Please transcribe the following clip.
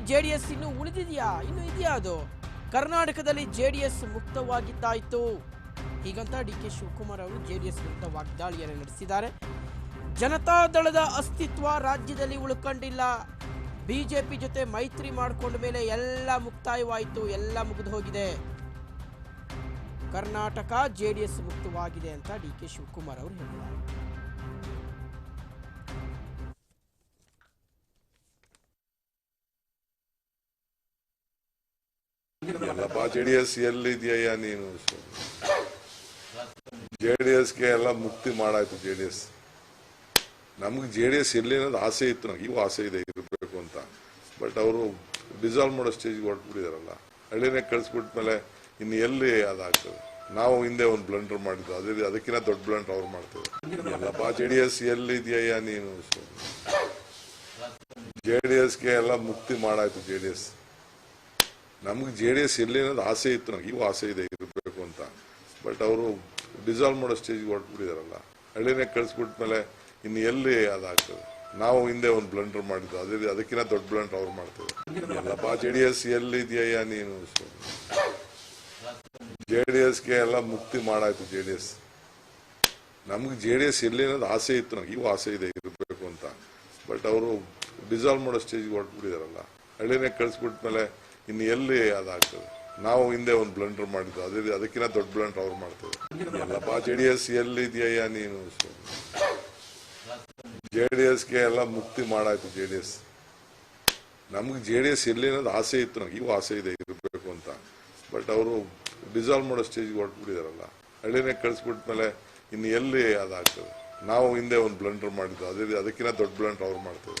JDS ಇನ್ನು ಉಳಿದಿದೆಯಾ? ಇನ್ನು ಇದೆಯಾ ಅದು? ಕರ್ನಾಟಕದಲ್ಲಿ ಜೆ ಡಿ ಎಸ್ ಮುಕ್ತವಾಗಿದ್ದಾಯ್ತು. ಹೀಗಂತ ಡಿ ಕೆ ಶಿವಕುಮಾರ್ ಅವರು ಜೆಡಿಎಸ್ ವಿರುದ್ಧ ವಾಗ್ದಾಳಿಯನ್ನು ನಡೆಸಿದ್ದಾರೆ. ಜನತಾದಳದ ಅಸ್ತಿತ್ವ ರಾಜ್ಯದಲ್ಲಿ ಉಳ್ಕೊಂಡಿಲ್ಲ. ಬಿಜೆಪಿ ಜೊತೆ ಮೈತ್ರಿ ಮಾಡಿಕೊಂಡ ಮೇಲೆ ಎಲ್ಲ ಮುಕ್ತಾಯವಾಯಿತು, ಎಲ್ಲ ಮುಗಿದು ಹೋಗಿದೆ. ಕರ್ನಾಟಕ ಎಸ್ ಮುಕ್ತವಾಗಿದೆ ಅಂತ ಡಿ ಕೆ ಶಿವಕುಮಾರ್ ಅವರು ಹೇಳಿದ್ದಾರೆ. ಎಲ್ಲಪ್ಪ ಜೆ ಡಿ ಎಸ್ ಎಲ್ಲಿದೆಯಾ ನೀನು? ಜೆ ಡಿ ಎಸ್ಗೆ ಎಲ್ಲ ಮುಕ್ತಿ ಮಾಡಾಯ್ತು ಜೆ ಡಿ ಎಸ್ ನಮ್ಗೆ ಜೆ ಡಿ ಎಸ್ ಎಲ್ಲಿ ಅನ್ನೋದು ಆಸೆ ಇತ್ತು ನಂಗೆ ಇವು ಆಸೆ ಇದೆ, ಇರಬೇಕು ಅಂತ. ಬಟ್ ಅವರು ಡಿಸಾಲ್ವ್ ಮಾಡೋ ಸ್ಟೇಜ್ಗೆ ಹೊರಟ್ಬಿಟ್ಟಿದಾರಲ್ಲ. ಹಳ್ಳಿನೇ ಕಳಿಸ್ಬಿಟ್ಮೇಲೆ ಇನ್ನು ಎಲ್ಲಿ ಅದಾಗ್ತದೆ? ನಾವು ಹಿಂದೆ ಒಂದು ಬ್ಲಂಡರ್ ಮಾಡಿದ್ದು, ಅದೇ ಅದಕ್ಕಿಂತ ದೊಡ್ಡ ಬ್ಲಂಡರ್ ಅವ್ರು ಮಾಡ್ತೇವೆ ಎಲ್ಲಪ್ಪ ಜೆ ಡಿ ಎಸ್ ಎಲ್ಲಿದೆಯಾ ನೀನು? ಜೆ ಡಿ ಎಸ್ಗೆ ಎಲ್ಲ ಮುಕ್ತಿ ಮಾಡಾಯ್ತು ಜೆ ಡಿ ಎಸ್ ನಮ್ಗೆ ಜೆ ಡಿ ಎಸ್ ಎಲ್ಲಿ ಅನ್ನೋದು ಆಸೆ ಇತ್ತು ನಮ್ಗೆ. ಇವು ಆಸೆ ಇದೆ, ಇರಬೇಕು ಅಂತ. ಬಟ್ ಅವರು ಡಿಸಾಲ್ವ್ ಮಾಡೋ ಸ್ಟೇಜ್ಗೆ ಹೊರಟ್ಬಿಟ್ಟಿದಾರಲ್ಲ. ಹಳ್ಳಿನೇ ಕಳಿಸ್ಬಿಟ್ಮೇಲೆ ಇನ್ನು ಎಲ್ಲಿ ಅದಾಗ್ತದೆ? ನಾವು ಹಿಂದೆ ಒಂದು ಬ್ಲಂಡರ್ ಮಾಡಿದ್ದು, ಅದೇ ಅದಕ್ಕಿಂತ ದೊಡ್ಡ ಬ್ಲಂಡರ್ ಅವ್ರು ಮಾಡ್ತೇವೆ ಎಲ್ಲಪ್ಪ ಜೆ ಡಿ ಎಸ್ ಎಲ್ಲಿದೆಯಾ ನೀನು? ಜೆ ಡಿ ಎಸ್ಗೆ ಎಲ್ಲ ಮುಕ್ತಿ ಮಾಡಾಯ್ತು ಜೆ ಡಿ ಎಸ್. ನಮ್ಗೆ ಜೆ ಡಿ ಎಸ್ ಎಲ್ಲಿ ಅನ್ನೋದು ಆಸೆ ಇತ್ತು ನಮ್ಗೆ. ಇವು ಆಸೆ ಇದೆ, ಇರಬೇಕು ಅಂತ. ಬಟ್ ಅವರು ಡಿಸಾಲ್ವ್ ಮಾಡೋ ಸ್ಟೇಜ್ಗೆ ಹೊರಟ್ಬಿಟ್ಟಿದಾರಲ್ಲ. ಹಳ್ಳಿನೇ ಕಳಿಸ್ಬಿಟ್ಮೇಲೆ ಇನ್ನು ಎಲ್ಲಿ ಅದಾಗ್ತದೆ? ನಾವು ಹಿಂದೆ ಒಂದು ಬ್ಲಂಡರ್ ಮಾಡಿದ್ದು, ಅದೇ ಅದಕ್ಕಿಂತ ದೊಡ್ಡ ಬ್ಲಂಡರ್ ಅವ್ರು ಮಾಡ್ತೇವೆ ಎಲ್ಲಪ್ಪ ಜೆ ಡಿ ಎಸ್ ಎಲ್ಲಿದೆಯಾ ನೀನು? ಜೆ ಡಿ ಎಸ್ಗೆ ಎಲ್ಲ ಮುಕ್ತಿ ಮಾಡಾಯ್ತು ಜೆ ಡಿ ಎಸ್ ನಮ್ಗೆ ಜೆ ಡಿ ಎಸ್ ಎಲ್ಲಿ ಅನ್ನೋದು ಆಸೆ ಇತ್ತು ನಮ್ಗೆ ಇವು ಆಸೆ ಇದೆ, ಇರಬೇಕು ಅಂತ. ಬಟ್ ಅವರು ಡಿಸಾಲ್ವ್ ಮಾಡೋ ಸ್ಟೇಜ್ಗೆ ಹೊರಟ್ಬಿಟ್ಟಿದಾರಲ್ಲ. ಹಳ್ಳಿನೇ ಕಳಿಸ್ಬಿಟ್ಮೇಲೆ ಇನ್ನು ಎಲ್ಲಿ ಅದಾಗ್ತದೆ? ನಾವು ಹಿಂದೆ ಒಂದು ಬ್ಲಂಡರ್ ಮಾಡಿದ್ದು, ಅದೇ ಅದಕ್ಕಿಂತ ದೊಡ್ಡ ಬ್ಲಂಡರ್ ಅವ್ರು ಮಾಡ್ತೇವೆ